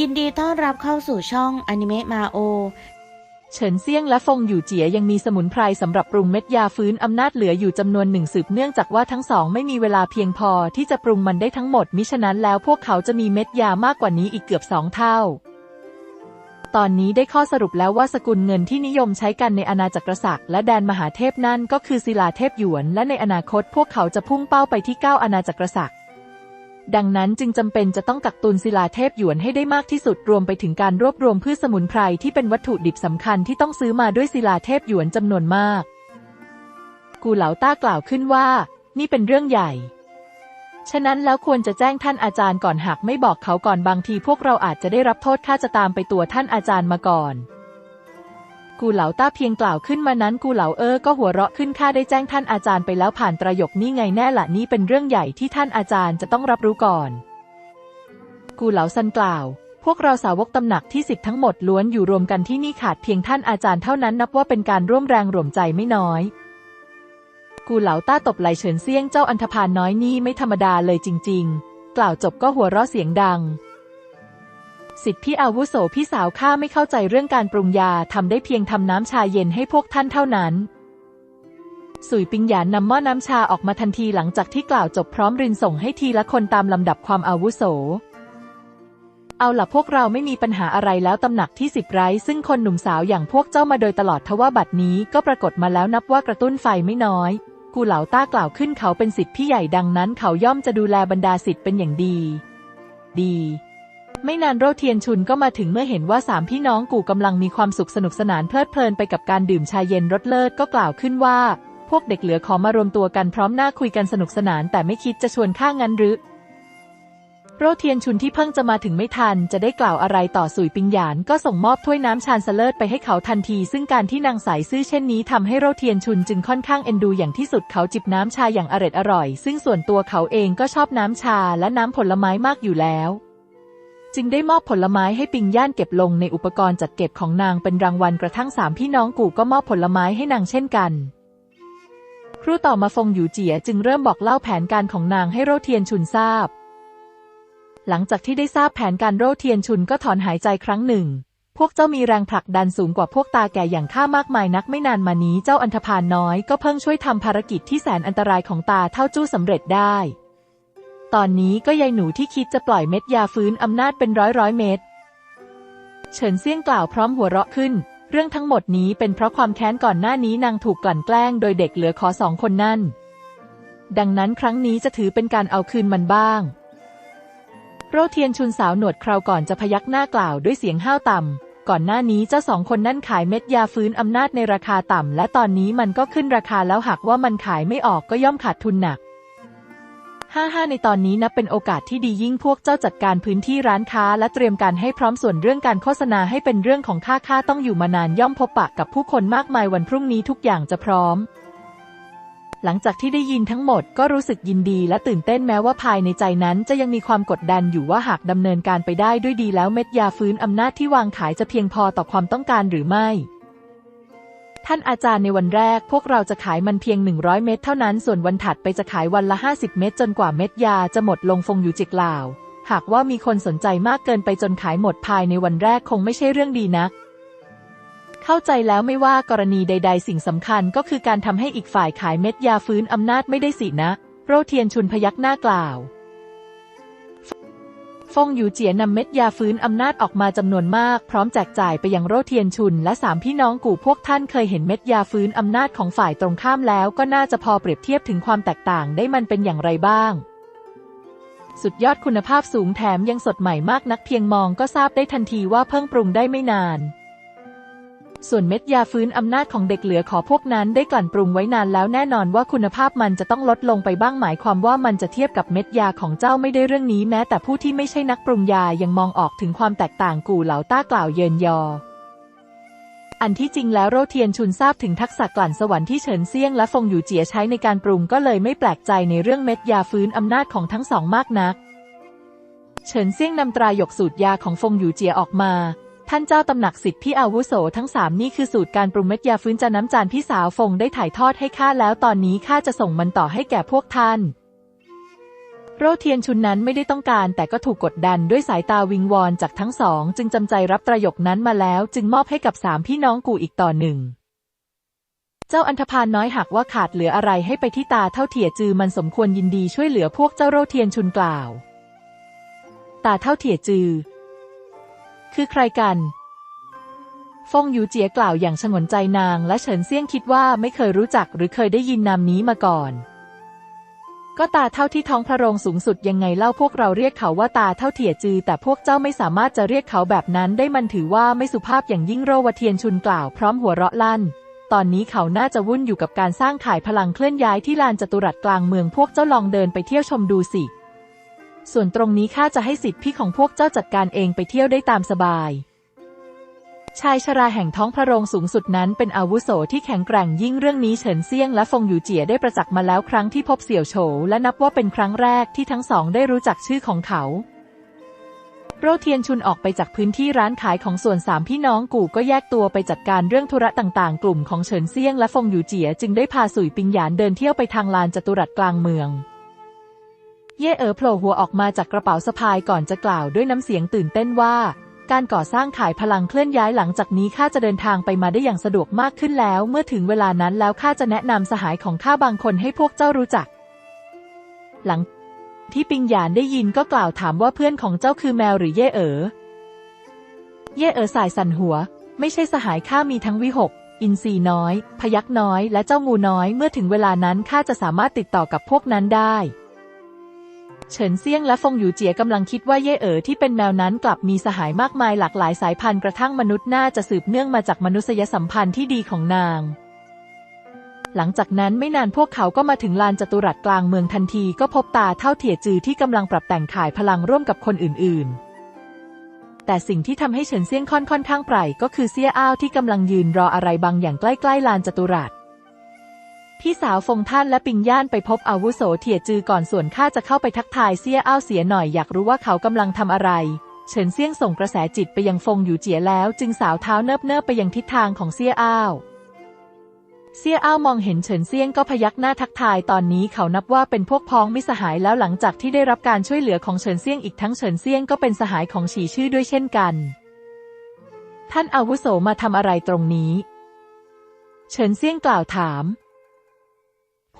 ยินดีต้อนรับเข้าสู่ช่องอนิเมะมาโอ เฉินเซี่ยงและฟงอยู่เจียยังมีสมุนไพรสำหรับปรุงเม็ดยาฟื้นอำนาจเหลืออยู่จำนวนหนึ่งสืบเนื่องจากว่าทั้งสองไม่มีเวลาเพียงพอที่จะปรุงมันได้ทั้งหมดมิฉะนั้นแล้วพวกเขาจะมีเม็ดยามากกว่านี้อีกเกือบสองเท่า ตอนนี้ได้ข้อสรุปแล้วว่าสกุลเงินที่นิยมใช้กันในอาณาจักรศักดิ์และแดนมหาเทพนั่นก็คือศิลาเทพหยวน และในอนาคตพวกเขาจะพุ่งเป้าไปที่เก้าอาณาจักรศักดิ์ ดังนั้นจึงจำเป็นจะต้องกักตุนศิลาเทพหยวนให้ได้มากที่สุดรวมไปถึงการรวบรวมพืชสมุนไพรที่เป็นวัตถุดิบสำคัญที่ต้องซื้อมาด้วยศิลาเทพหยวนจำนวนมาก กูเหลาต้ากล่าวขึ้นว่า นี่เป็นเรื่องใหญ่ ฉะนั้นแล้วควรจะแจ้งท่านอาจารย์ก่อนหากไม่บอกเขาก่อนบางทีพวกเราอาจจะได้รับโทษข้าจะตามไปตัวท่านอาจารย์มาก่อน กูเหลาต้าเพียงกล่าวขึ้นมานั้นกูเหลาเออก็หัวเราะขึ้นข้าได้แจ้งท่านอาจารย์ไปแล้วผ่านประโยคนี่ไงแน่ละนี่เป็นเรื่องใหญ่ที่ท่านอาจารย์จะต้องรับรู้ก่อน กูเหลาซันกล่าว พวกเราสาวกตำหนักที่สิบทั้งหมดล้วนอยู่รวมกันที่นี่ขาดเพียงท่านอาจารย์เท่านั้นนับว่าเป็นการร่วมแรงร่วมใจไม่น้อย กูเหลาต้าตบไหลเฉินเซี่ยงเจ้าอันธพาลน้อยนี่ไม่ธรรมดาเลยจริง ๆ กล่าวจบก็หัวเราะเสียงดัง สิทธิพี่อาวุโสพี่สาวข้าไม่เข้าใจเรื่องการปรุงยาทำได้เพียงทำน้ำชาเย็นให้พวกท่านเท่านั้นสุยปิงหยานนำหม้อน้ำชาออกมาทันทีหลังจากที่กล่าวจบพร้อมรินส่งให้ทีละคนตามลำดับความอาวุโส เอาล่ะพวกเราไม่มีปัญหาอะไรแล้วตำหนักที่สิบไร้ซึ่งคนหนุ่มสาวอย่างพวกเจ้ามาโดยตลอดทว่าบัดนี้ก็ปรากฏมาแล้วนับว่ากระตุ้นไฟไม่น้อย กูเหล่าต้ากล่าวขึ้นเขาเป็นสิทธิ์พี่ใหญ่ดังนั้น เขาย่อมจะดูแลบรรดาสิทธิ์เป็นอย่างดี ดี ไม่นานโรเทียนชุนก็มาถึงเมื่อเห็นว่าสามพี่น้องกูกำลังมีความสุขสนุกสนานเพลิดเพลินไปกับการดื่มชาเย็นรสเลิศก็กล่าวขึ้นว่า พวกเด็กเหลือขอมารวมตัวกันพร้อมหน้าคุยกันสนุกสนานแต่ไม่คิดจะชวนข้างั้นหรือโรเทียนชุนที่เพิ่งจะมาถึงไม่ทัน จะได้กล่าวอะไรต่อสุยปิงหยานก็ส่งมอบถ้วยน้ำชาญเสลิศไปให้เขาทันที ซึ่งการที่นางสายซื่อเช่นนี้ทำให้โรเทียนชุนจึงค่อนข้างเอ็นดูอย่างที่สุดเขาจิบน้ำชาอย่างอร็ดอร่อย ซึ่งส่วนตัวเขาเองก็ชอบน้ำชาและน้ำผลไม้มากอยู่แล้ว จึงได้มอบผลไม้ให้ปิงย่านเก็บลงในอุปกรณ์จัดเก็บของนางเป็นรางวัลกระทั่งสามพี่น้องกูก็มอบผลไม้ให้นางเช่นกัน ครู่ต่อมาฟงอยู่เจียจึงเริ่มบอกเล่าแผนการของนางให้โรเทียนชุนทราบ หลังจากที่ได้ทราบแผนการโรเทียนชุนก็ถอนหายใจครั้งหนึ่ง พวกเจ้ามีแรงผลักดันสูงกว่าพวกตาแก่อย่างข้ามากมายนักไม่นานมานี้เจ้าอันธพาลน้อยก็เพิ่งช่วยทำภารกิจที่แสนอันตรายของตาเท่าจู้สำเร็จได้ ตอนนี้ก็ยายหนูที่คิดจะปล่อยเม็ดยาฟื้นอำนาจเป็นร้อยร้อยเม็ดเฉินเซี่ยงกล่าวพร้อมหัวเราะขึ้น เรื่องทั้งหมดนี้เป็นเพราะความแค้นก่อนหน้านี้นางถูกกลั่นแกล้งโดยเด็กเหลือขอสองคนนั่น ดังนั้นครั้งนี้จะถือเป็นการเอาคืนมันบ้าง โรเทียนชุนสาวหนวดคราวก่อนจะพยักหน้ากล่าวด้วยเสียงห้าวต่ำ ก่อนหน้านี้เจ้าสองคนนั่นขายเม็ดยาฟื้นอำนาจในราคาต่ำ และตอนนี้มันก็ขึ้นราคาแล้วหากว่ามันขายไม่ออกก็ย่อมขาดทุนหนัก ห้าห้าในตอนนี้นับเป็นโอกาสที่ดียิ่งพวกเจ้าจัดการพื้นที่ร้านค้า และเตรียมการให้พร้อมส่วนเรื่องการโฆษณาให้เป็นเรื่องของข้าข้าต้องอยู่มานานย่อมพบปะกับผู้คนมากมายวันพรุ่งนี้ทุกอย่างจะพร้อม หลังจากที่ได้ยินทั้งหมดก็รู้สึกยินดีและตื่นเต้นแม้ว่าภายในใจนั้นจะยังมีความกดดันอยู่ว่าหากดำเนินการไปได้ด้วยดีแล้วเม็ดยาฟื้นอำนาจที่วางขายจะเพียงพอต่อความต้องการหรือไม่ ท่านอาจารย์ในวันแรกพวกเราจะขายมันเพียง 100 เม็ดเท่านั้น ส่วนวันถัดไปจะขายวันละ 50 เม็ดจนกว่าเม็ดยาจะหมดลงฟงอยู่จิกล่าว หากว่ามีคนสนใจมากเกินไปจนขายหมดภายในวันแรกคงไม่ใช่เรื่องดีนักเข้าใจแล้วไม่ว่ากรณีใด ๆ สิ่งสำคัญก็คือการทำให้อีกฝ่ายขายเม็ดยาฟื้นอำนาจไม่ได้สินะ โรเทียนชุนพยักหน้ากล่าว ฟงอยู่เจียนำเม็ดยาฟื้นอำนาจออกมาจำนวนมาก พร้อมแจกจ่ายไปยังโรเทียนชุน และสามพี่น้องกู่พวกท่านเคยเห็นเม็ดยาฟื้นอำนาจของฝ่ายตรงข้ามแล้ว ก็น่าจะพอเปรียบเทียบถึงความแตกต่างได้มันเป็นอย่างไรบ้าง สุดยอดคุณภาพสูงแถมยังสดใหม่มากนักเพียงมองก็ทราบได้ทันทีว่าเพิ่งปรุงได้ไม่นาน ส่วนเม็ดยาฟื้นอำนาจของเด็กเหลือขอพวกนั้นได้กลั่นปรุงไว้นานแล้วแน่นอนว่าคุณภาพมันจะต้องลดลงไปบ้างหมายความว่ามันจะเทียบกับเม็ดยาของเจ้าไม่ได้เรื่องนี้แม้แต่ผู้ที่ไม่ใช่นักปรุงยายังมองออกถึงความแตกต่างกู่เหลาต้ากล่าวเยินยออันที่จริงแล้วโรเทียนชุนทราบถึงทักษะกลั่นสวรรค์ที่เฉินเซียงและฟงอยู่เจียใช้ในการปรุงก็เลยไม่แปลกใจในเรื่องเม็ดยาฟื้นอำนาจของทั้งสองมากนัก เฉินเซียงนำตรายกสูตรยาของฟงอยู่เจียออกมา ท่านเจ้าตำหนักสิทธิพี่อาวุโสทั้งสามนี่คือสูตรการปรุงเม็ดยาฟื้นจาน้ำจานพี่สาวฟงได้ถ่ายทอดให้ข้าแล้วตอนนี้ข้าจะส่งมันต่อให้แก่พวกท่าน โรเทียนชุนนั้นไม่ได้ต้องการแต่ก็ถูกกดดันด้วยสายตาวิงวอนจากทั้งสอง จึงจำใจรับประโยคนั้นมาแล้ว จึงมอบให้กับสามพี่น้องกูอีกต่อหนึ่งเจ้าอันธพาลน้อยหากว่าขาดเหลืออะไรให้ไปที่ตาเท่าเถี่ยจือมันสมควรยินดีช่วยเหลือพวกเจ้าโรเทียนชุนกล่าว ตาเท่าเถี่ยจือ คือใครกันฟงยูเจียกล่าวอย่างฉงนใจนาง และเฉินเซี่ยงคิดว่าไม่เคยรู้จักหรือเคยได้ยินนามนี้มาก่อน ก็ตาเท่าที่ท้องพระโรงสูงสุดยังไงเล่าพวกเราเรียกเขาว่าตาเท่าเถี่ยจือ แต่พวกเจ้าไม่สามารถจะเรียกเขาแบบนั้นได้มันถือว่าไม่สุภาพอย่างยิ่งโรวเทียนชุนกล่าวพร้อมหัวเราะลั่น ตอนนี้เขาน่าจะวุ่นอยู่กับการสร้างขายพลังเคลื่อนย้ายที่ลานจตุรัสกลางเมืองพวกเจ้าลองเดินไปเที่ยวชมดูสิ ส่วนตรงนี้ข้าจะให้สิทธิพี่ของพวกเจ้าจัดการเองไปเที่ยวได้ตามสบาย ชายชราแห่งท้องพระโรงสูงสุดนั้นเป็นอาวุโสที่แข็งแกร่งยิ่งเรื่องนี้เฉินเซียงและฟงหยูเจียได้ประจักษ์มาแล้วครั้งที่พบเสี่ยวโฉวและนับว่าเป็นครั้งแรกที่ทั้งสองได้รู้จักชื่อของเขาโรเทียนชุนออกไปจากพื้นที่ร้านขายของส่วนสามพี่น้องกู่ก็แยกตัวไปจัดการเรื่องธุระต่างๆ กลุ่มของเฉินเซียงและฟงหยูเจียจึงได้พาสุยปิงหยานเดินเที่ยวไปทางลานจัตุรัสกลางเมือง เย่เอ๋อโผล่หัวออกมาจากกระเป๋าสะพายก่อนจะกล่าวด้วยน้ำเสียงตื่นเต้นว่า การก่อสร้างขายพลังเคลื่อนย้ายหลังจากนี้ข้าจะเดินทางไปมาได้อย่างสะดวกมากขึ้นแล้ว เมื่อถึงเวลานั้นแล้วข้าจะแนะนำสหายของข้าบางคนให้พวกเจ้ารู้จัก หลังที่ปิงหยานได้ยินก็กล่าวถามว่าเพื่อนของเจ้าคือแมวหรือเย่เอ๋อ เย่เอ๋อสายสั่นหัว ไม่ใช่สหายข้ามีทั้งวิหก อินทรีน้อย พยักน้อย และเจ้างูน้อย เมื่อถึงเวลานั้นข้าจะสามารถติดต่อกับพวกนั้นได้ เฉินเซี่ยงและฟงหยูเจียกำลังคิดว่าเย่เอ๋อที่เป็นแมวนั้นกลับมีสหายมากมายหลากหลายสายพันธุ์กระทั่งมนุษย์น่าจะสืบเนื่องมาจากมนุษยสัมพันธ์ที่ดีของนาง หลังจากนั้นไม่นานพวกเขาก็มาถึงลานจัตุรัสกลางเมืองทันทีก็พบตาเท่าเถี่ยจือที่กำลังปรับแต่งขายพลังร่วมกับคนอื่น ๆ แต่สิ่งที่ทำให้เฉินเซี่ยงค่อนค่อนข้างไพร่ก็คือเซี่ยอ้าวที่กำลังยืนรออะไรบางอย่างใกล้ๆลานจัตุรัส พี่สาวฟงท่านและปิงย่านไปพบอาวุโสเถียจือก่อนส่วนข้าจะเข้าไปทักทายเซี่ยอ้าวเสียหน่อยอยากรู้ว่าเขากำลังทำอะไร เฉินเซี่ยงส่งกระแสจิตไปยังฟงอยู่เจียแล้ว จึงสาวเท้าเนิบเนิบไปยังทิศทางของเซี่ยอ้าวเซี่ยอ้าวมองเห็นเฉินเซี่ยงก็พยักหน้าทักทายตอนนี้เขานับว่าเป็นพวกพ้องมิสหายแล้วหลังจากที่ได้รับการช่วยเหลือของเฉินเซี่ยงอีกทั้งเฉินเซี่ยงก็เป็นสหายของฉีชื่อด้วยเช่นกัน ท่านอาวุโสมาทำอะไรตรงนี้ เฉินเซี่ยงกล่าวถาม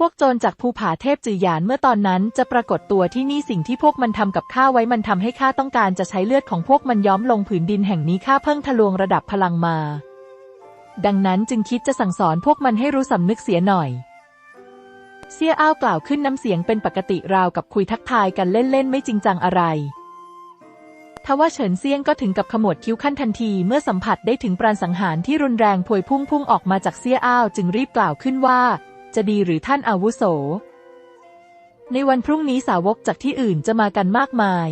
วกโจรจากภูผาเทพจือหยานเมื่อตอนนั้นจะปรากฏตัวที่นี่สิ่งที่พวกมันทำกับข้าไว้มันทำให้ข้าต้องการจะใช้เลือดของพวกมันย้อมลงผืนดินแห่งนี้ข้าเพิ่งทะลวงระดับพลังมา ดังนั้นจึงคิดจะสั่งสอนพวกมันให้รู้สำนึกเสียหน่อย เซี่ยอ้าวกล่าวขึ้นน้ำเสียงเป็นปกติราวกับคุยทักทายกันเล่นๆไม่จริงจังอะไรทว่าเฉินเซี่ยงก็ถึงกับขมวดคิ้วขั้นทันทีเมื่อสัมผัสได้ถึงปราณสังหารที่รุนแรงพวยพุ่งพุ่งออกมาจากเซี่ยอ้าวจึงรีบกล่าวขึ้นว่า จะดีหรือท่านอาวุโส ในวันพรุ่งนี้สาวกจากที่อื่นจะมากันมากมาย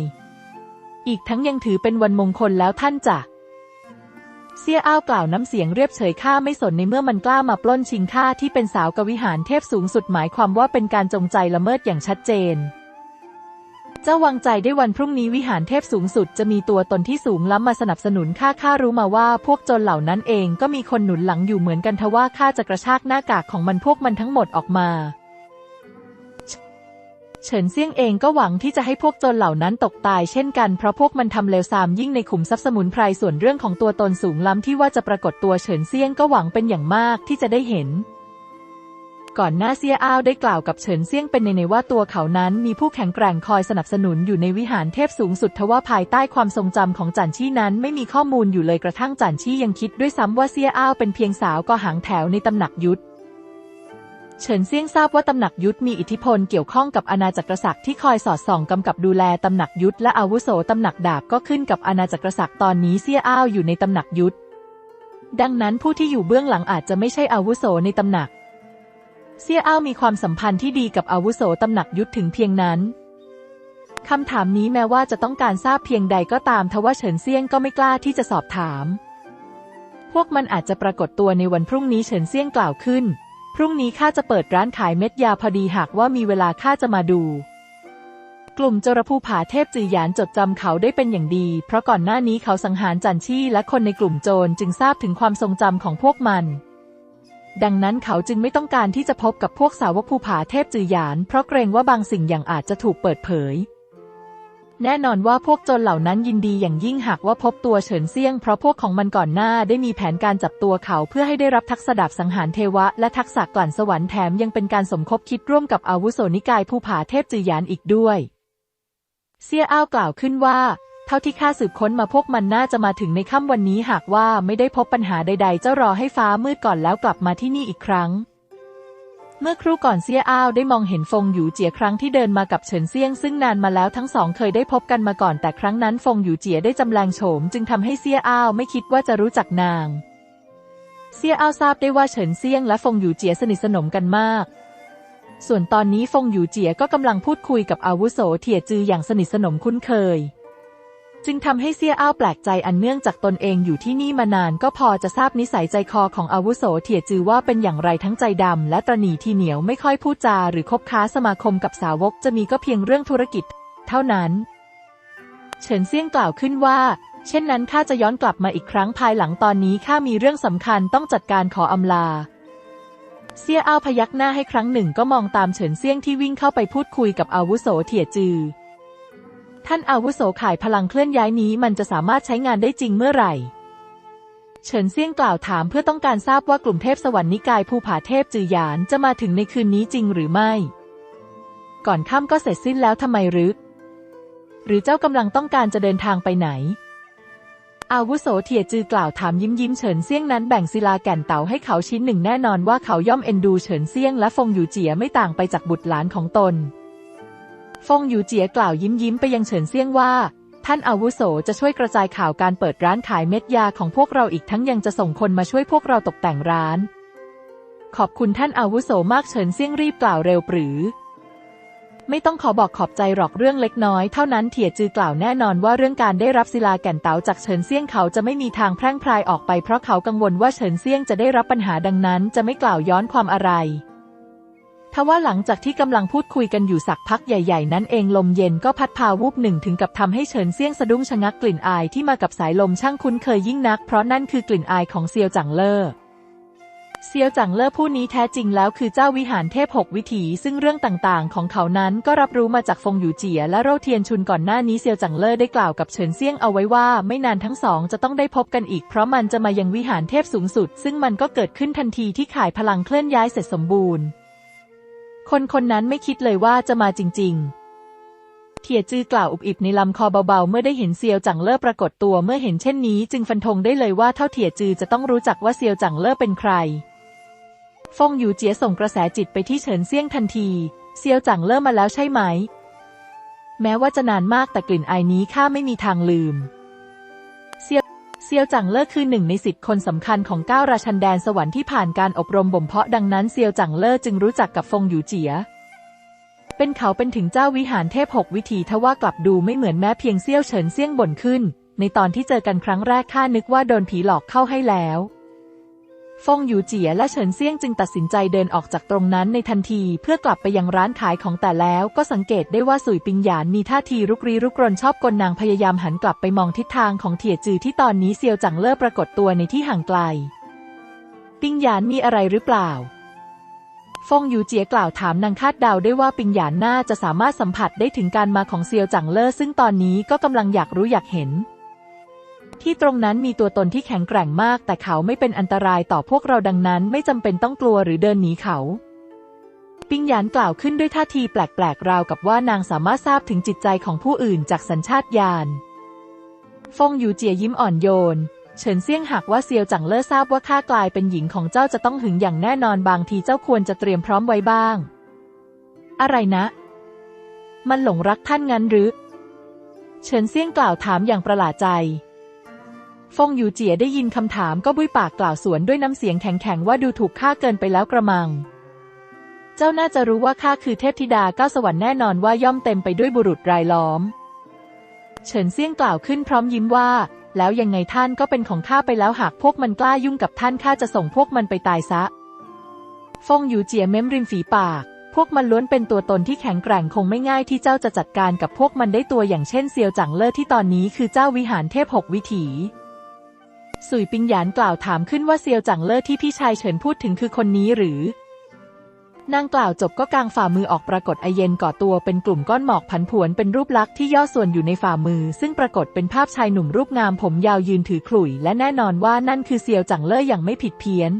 อีกทั้งยังถือเป็นวันมงคลแล้วท่านจะเสี่ยอ้าวกล่าวน้ำเสียงเรียบเฉยข้าไม่สนในเมื่อมันกล้ามาปล้นชิงข้าที่เป็นสาวกวิหารเทพสูงสุดหมายความว่าเป็นการจงใจละเมิดอย่างชัดเจน เจ้าวางใจได้วันพรุ่งนี้วิหารเทพสูงสุดจะมีตัวตนที่สูงล้ำมาสนับสนุนข้าข้ารู้มาว่าพวกโจรเหล่านั้นเองก็มีคนหนุนหลังอยู่เหมือนกันทว่าข้าจะกระชากหน้ากากของมันพวกมันทั้งหมดออกมาเฉินเซี่ยงเองก็หวังที่จะให้พวกโจรเหล่านั้นตกตายเช่นกันเพราะพวกมันทำเลวทรามยิ่งในขุมทรัพย์สมุนไพรส่วนเรื่องของตัวตนสูงล้ำที่ว่าจะปรากฏตัวเฉินเซี่ยงก็หวังเป็นอย่างมากที่จะได้เห็น ก่อนหน้าเซียอ้าวได้กล่าวกับเฉินเซี่ยงเป็นในในว่าตัวเขานั้นมีผู้แข็งแกร่งคอยสนับสนุนอยู่ในวิหารเทพสูงสุดทว่าภายใต้ความทรงจำของจันชี่นั้นไม่มีข้อมูลอยู่เลยกระทั่งจันชี่ยังคิดด้วยซ้ำว่าเซียอ้าวเป็นเพียงสาวก็หางแถวในตำหนักยุทธเฉินเซี่ยงทราบว่าตำหนักยุทธมีอิทธิพลเกี่ยวข้องกับอาณาจักรศักดิ์ที่คอยสอดส่องกำกับดูแลตำหนักยุทธและอาวุโสตำหนักดาบก็ขึ้นกับอาณาจักรศักดิ์ตอนนี้เซี่ยอ้าวอยู่ในตำหนักยุทธดังนั้นผู้ที่อยู่เบื้องหลังอาจจะไม่ใช่อาวุโสในตำหนัก เซี่ยอ้าวมีความสัมพันธ์ที่ดีกับอาวุโสตำหนักยุทธถึงเพียงนั้นคำถามนี้แม้ว่าจะต้องการทราบเพียงใดก็ตามทว่าเฉินเซี่ยงก็ไม่กล้าที่จะสอบถาม พวกมันอาจจะปรากฏตัวในวันพรุ่งนี้เฉินเซี่ยงกล่าวขึ้น พรุ่งนี้ข้าจะเปิดร้านขายเม็ดยาพอดีหากว่ามีเวลาข้าจะมาดู กลุ่มจรภูผาเทพจือหยานจดจำเขาได้เป็นอย่างดี เพราะก่อนหน้านี้เขาสังหารจันชี่และคนในกลุ่มโจรจึงทราบถึงความทรงจำของพวกมัน ดังนั้นเขาจึงไม่ต้องการที่จะพบกับพวกสาวกภูผาเทพจือหยาน เพราะเกรงว่าบางสิ่งอย่างอาจจะถูกเปิดเผย แน่นอนว่าพวกโจรเหล่านั้นยินดีอย่างยิ่งหากว่าพบตัวเฉินเซี่ยง เพราะพวกของมันก่อนหน้าได้มีแผนการจับตัวเขาเพื่อให้ได้รับทักษะดาบสังหารเทวะ และทักษะกลั่นสวรรค์แถมยังเป็นการสมคบคิดร่วมกับอาวุโสนิกายภูผาเทพจือหยานอีกด้วย เซี่ยอ้าวกล่าวขึ้นว่า ท่าที่ข้าสืบค้นมาพวกมันน่าจะมาถึงในค่ำวันนี้หากว่าไม่ได้พบปัญหาใด ๆ เจ้ารอให้ฟ้ามืดก่อนแล้วกลับมาที่นี่อีกครั้ง เมื่อครู่ก่อนเซี่ยอ้าวได้มองเห็นฟงหยูเจียครั้งที่เดินมากับเฉินเซี่ยงซึ่งนานมาแล้วทั้งสองเคยได้พบกันมาก่อนแต่ครั้งนั้นฟงหยูเจียได้จำแรงโฉมจึงทำให้เซี่ยอ้าวไม่คิดว่าจะรู้จักนาง เซี่ยอ้าวทราบได้ว่าเฉินเซี่ยงและฟงหยูเจียสนิทสนมกันมาก ส่วนตอนนี้ฟงหยูเจียก็กำลังพูดคุยกับอาวุโสเถี่ยจืออย่างสนิทสนมคุ้นเคย จึงทำให้เซี่ยอ้าวแปลกใจอันเนื่องจากตนเองอยู่ที่นี่มานานก็พอจะทราบนิสัยใจคอของอาวุโสเถียจือว่าเป็นอย่างไรทั้งใจดำและตระหนี่ทีเหนียวไม่ค่อยพูดจาหรือคบค้าสมาคมกับสาวกจะมีก็เพียงเรื่องธุรกิจ เท่านั้น เฉินเซี่ยงกล่าวขึ้นว่า เช่นนั้นข้าจะย้อนกลับมาอีกครั้งภายหลังตอนนี้ข้ามีเรื่องสำคัญต้องจัดการขออำลาเซี่ยอ้าวพยักหน้าให้ครั้งหนึ่งก็มองตามเฉินเซี่ยงที่วิ่งเข้าไปพูดคุยกับอาวุโสเถียจือ ท่านอาวุโสข่ายพลังเคลื่อนย้ายนี้มันจะสามารถใช้งานได้จริงเมื่อไหร่ เฉินเซี่ยงกล่าวถามเพื่อต้องการทราบว่ากลุ่มเทพสวรรค์นิกายภูผาเทพจือหยานจะมาถึงในคืนนี้จริงหรือไม่ ก่อนค่ำก็เสร็จสิ้นแล้วทำไมหรือหรือเจ้ากำลังต้องการจะเดินทางไปไหน อาวุโสเถียจือกล่าวถามยิ้มยิ้มเฉินเซี่ยงนั้นแบ่งศิลาแก่นเต่าให้เขาชิ้นหนึ่งแน่นอนว่าเขาย่อมเอ็นดูเฉินเซี่ยงและฟงอยู่เจียไม่ต่างไปจากบุตรหลานของตน ฟงอยู่เจียกล่าวยิ้มยิ้มไปยังเฉินเซี่ยงว่า ท่านอาวุโสจะช่วยกระจายข่าวการเปิดร้านขายเม็ดยาของพวกเราอีกทั้งยังจะส่งคนมาช่วยพวกเราตกแต่งร้าน ขอบคุณท่านอาวุโสมากเฉินเซี่ยงรีบกล่าวเร็วปรือ ไม่ต้องขอบอกขอบใจหรอกเรื่องเล็กน้อย เท่านั้นเถียจือกล่าวแน่นอนว่าเรื่องการได้รับศิลาแก่นเต๋าจากเฉินเซี่ยงเขาจะไม่มีทางแพร่งพรายออกไปเพราะเขากังวลว่าเฉินเซี่ยงจะได้รับปัญหาดังนั้น จะไม่กล่าวย้อนความอะไร ทว่าหลังจากที่กำลังพูดคุยกันอยู่สักพักใหญ่ ๆ นั้นเองลมเย็นก็พัดพาวูบหนึ่งถึงกับทำให้เฉินเซี่ยงสะดุ้งชะงักกลิ่นอายที่มากับสายลมช่างคุ้นเคยยิ่งนัก เพราะนั่นคือกลิ่นอายของเซียวจังเลอเซียวจังเลอผู้นี้แท้จริงแล้วคือเจ้าวิหารเทพหกวิถี ซึ่งเรื่องต่างๆ ของเขานั้นก็รับรู้มาจากฟงอยู่เจียและโรเทียนชุนก่อนหน้านี้เซียวจังเลอได้กล่าวกับเฉินเซี่ยงเอาไว้ว่าไม่นานทั้งสองจะต้องได้พบกันอีก เพราะมันจะมายังวิหารเทพสูงสุด ซึ่งมันก็เกิดขึ้นทันทีที่ข่ายพลังเคลื่อนย้ายเสร็จสมบูรณ์ คนคนนั้นไม่คิดเลยว่าจะมาจริง ๆ เทียจือกล่าวอุบอิบในลำคอเบาๆ เมื่อได้เห็นเซียวจังเลอปรากฏตัวเมื่อเห็นเช่นนี้ จึงฟันธงได้เลยว่าเท่าเทียจือจะต้องรู้จักว่าเซียวจังเลอเป็นใคร ฟงอยู่เจียส่งกระแสจิตไปที่เฉินเซี่ยงทันที เซียวจังเริ่มมาแล้วใช่ไหม แม้ว่าจะนานมากแต่กลิ่นอายนี้ข้าไม่มีทางลืม ซียวเซียวจังเล่อคือหนึ่งในสิบคนสำคัญของเก้าราชันแดนสวรรค์ที่ผ่านการอบรมบ่มเพาะดังนั้นเซียวจังเล่อจึงรู้จักกับฟงอยู่เจีย เป็นเขาเป็นถึงเจ้าวิหารเทพหกวิถีทว่ากลับดูไม่เหมือนแม้เพียงเซียวเฉินเซี่ยงบ่นขึ้น ในตอนที่เจอกันครั้งแรกข้านึกว่าโดนผีหลอกเข้าให้แล้ว ฟงอยู่เจียและเฉินเซี่ยงจึงตัดสินใจเดินออกจากตรงนั้นในทันทีเพื่อกลับไปยังร้านขายของแต่แล้วก็สังเกตได้ว่าสุยปิงหยานมีท่าทีรุกรีรุกรนชอบกลนางพยายามหันกลับไปมองทิศทางของเถี่ยจือที่ตอนนี้เซียวจังเล่อปรากฏตัวในที่ห่างไกล ปิงหยานมีอะไรหรือเปล่าฟงอยู่เจียกล่าวถามนางคาดเดาได้ว่าปิงหยานน่าจะสามารถสัมผัสได้ถึงการมาของเซียวจังเล่อซึ่งตอนนี้ก็กำลังอยากรู้อยากเห็น ที่ตรงนั้นมีตัวตนที่แข็งแกร่งมาก แต่เขาไม่เป็นอันตรายต่อพวกเราดังนั้น ไม่จำเป็นต้องกลัวหรือเดินหนีเขาปิงหยานกล่าวขึ้นด้วยท่าทีแปลกๆ ราวกับว่านางสามารถทราบถึงจิตใจของผู้อื่นจากสัญชาตญาณ ฟงอยู่เจียยิ้มอ่อนโยน เฉินเซี่ยงหากว่าเซียวจังเล่อทราบว่าข้ากลายเป็นหญิงของเจ้าจะต้องหึงอย่างแน่นอนบางทีเจ้าควรจะเตรียมพร้อมไว้บ้าง อะไรนะ มันหลงรักท่านงั้นหรือ เฉินเซี่ยงกล่าวถามอย่างประหลาดใจ ฟงอยู่เจียได้ยินคำถามก็บุยปากกล่าวสวนด้วยน้ำเสียงแข็งๆว่าดูถูกข้าเกินไปแล้วกระมัง เจ้าน่าจะรู้ว่าข้าคือเทพธิดาก้าสวรรค์แน่นอนว่าย่อมเต็มไปด้วยบุรุษรายล้อม เฉินเซี่ยงกล่าวขึ้นพร้อมยิ้มว่า แล้วยังไงท่านก็เป็นของข้าไปแล้วหากพวกมันกล้ายุ่งกับท่านข้าจะส่งพวกมันไปตายซะ ฟงอยู่เจียเม้มริมฝีปาก พวกมันล้วนเป็นตัวตนที่แข็งแกร่งคงไม่ง่ายที่เจ้าจะจัดการกับพวกมันได้ตัวอย่างเช่นเซียวจังเล่อที่ตอนนี้คือเจ้าวิหารเทพหกวิถี สุยปิงหยานกล่าวถามขึ้นว่าเซียวจังเล่อที่พี่ชายเฉินพูดถึงคือคนนี้หรือนางกล่าวจบก็กางฝ่ามือออกปรากฏไอเย็นก่อตัวเป็นกลุ่มก้อนหมอกผันผวนเป็นรูปลักษณ์ที่ย่อส่วนอยู่ในฝ่ามือ ซึ่งปรากฏเป็นภาพชายหนุ่มรูปงามผมยาวยืนถือขลุ่ย และแน่นอนว่านั่นคือเซียวจังเล่ออย่างไม่ผิดเพี้ยน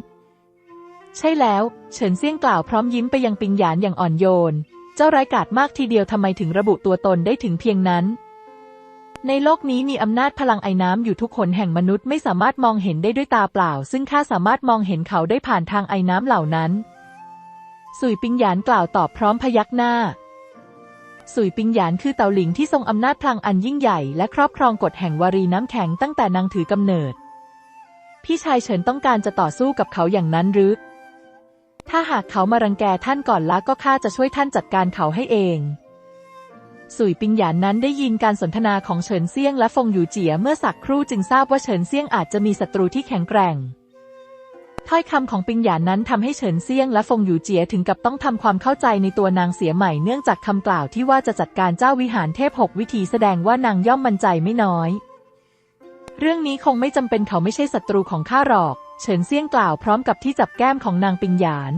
ใช่แล้ว เฉินเซี่ยงกล่าวพร้อมยิ้มไปยังปิงหยานอย่างอ่อนโยน เจ้าร้ายกาจมากทีเดียวทำไมถึงระบุตัวตนได้ถึงเพียงนั้น ในโลกนี้มีอำนาจพลังไอ้น้ำอยู่ทุกคนแห่งมนุษย์ไม่สามารถมองเห็นได้ด้วยตาเปล่า ซึ่งข้าสามารถมองเห็นเขาได้ผ่านทางไอ้น้ำเหล่านั้นสุยปิงหยานกล่าวตอบพร้อมพยักหน้าสุยปิงหยานคือเตาหลิงที่ทรงอำนาจพลังอันยิ่งใหญ่และครอบครองกฎแห่งวารีน้ำแข็งตั้งแต่นางถือกำเนิด พี่ชายเฉินต้องการจะต่อสู้กับเขาอย่างนั้นหรือ ถ้าหากเขามารังแกท่านก่อนละก็ข้าจะช่วยท่านจัดการเขาให้เอง สุยปิงหยานนั้นได้ยินการสนทนาของเฉินเซียงและฟงอยู่เจียเมื่อสักครู่จึงทราบว่าเฉินเซียงอาจจะมีศัตรูที่แข็งแกร่ง ถ้อยคำของปิงหยานนั้นทำให้เฉินเซียงและฟงอยู่เจียถึงกับต้องทำความเข้าใจในตัวนางเสียใหม่เนื่องจากคำกล่าวที่ว่าจะจัดการเจ้าวิหารเทพหกวิธีแสดงว่านางย่อมมั่นใจไม่น้อย เรื่องนี้คงไม่จำเป็นเขาไม่ใช่ศัตรูของข้าหรอก เฉินเซียงกล่าวพร้อมกับที่จับแก้มของนางปิงหยาน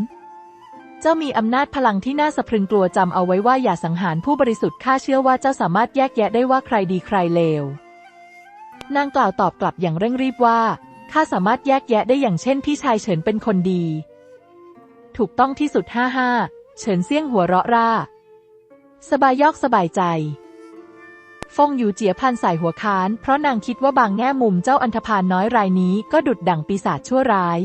เจ้ามีอำนาจพลังที่น่าสะพรึงกลัวจำเอาไว้ว่าอย่าสังหารผู้บริสุทธิ์ข้าเชื่อว่าเจ้าสามารถแยกแยะได้ว่าใครดีใครเลวนางกล่าวตอบกลับอย่างเร่งรีบว่าข้าสามารถแยกแยะได้อย่างเช่นพี่ชายเฉินเป็นคนดี ถูกต้องที่สุดห้าห้าเฉินเซี่ยงหัวเราะร่า สบายยอกสบายใจ ฟงอยู่เจียพันใส่หัวค้าน เพราะนางคิดว่าบางแง่มุมเจ้าอันธพาลน้อยรายนี้ก็ดุดดั่งปีศาจชั่วร้าย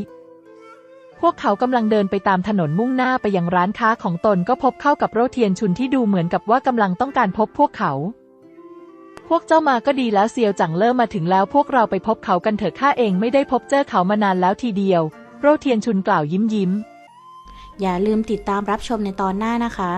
พวกเขากำลังเดินไปตามถนนมุ่งหน้าไปยังร้านค้าของตนก็พบเข้ากับโรเทียนชุนที่ดูเหมือนกับว่ากำลังต้องการพบพวกเขา พวกเจ้ามาก็ดีแล้วเซียวจังเลิ่มมาถึงแล้วพวกเราไปพบเขากันเถอะข้าเองไม่ได้พบเจอเขามานานแล้วทีเดียว โรเทียนชุนกล่าวยิ้มยิ้มอย่าลืมติดตามรับชมในตอนหน้านะคะ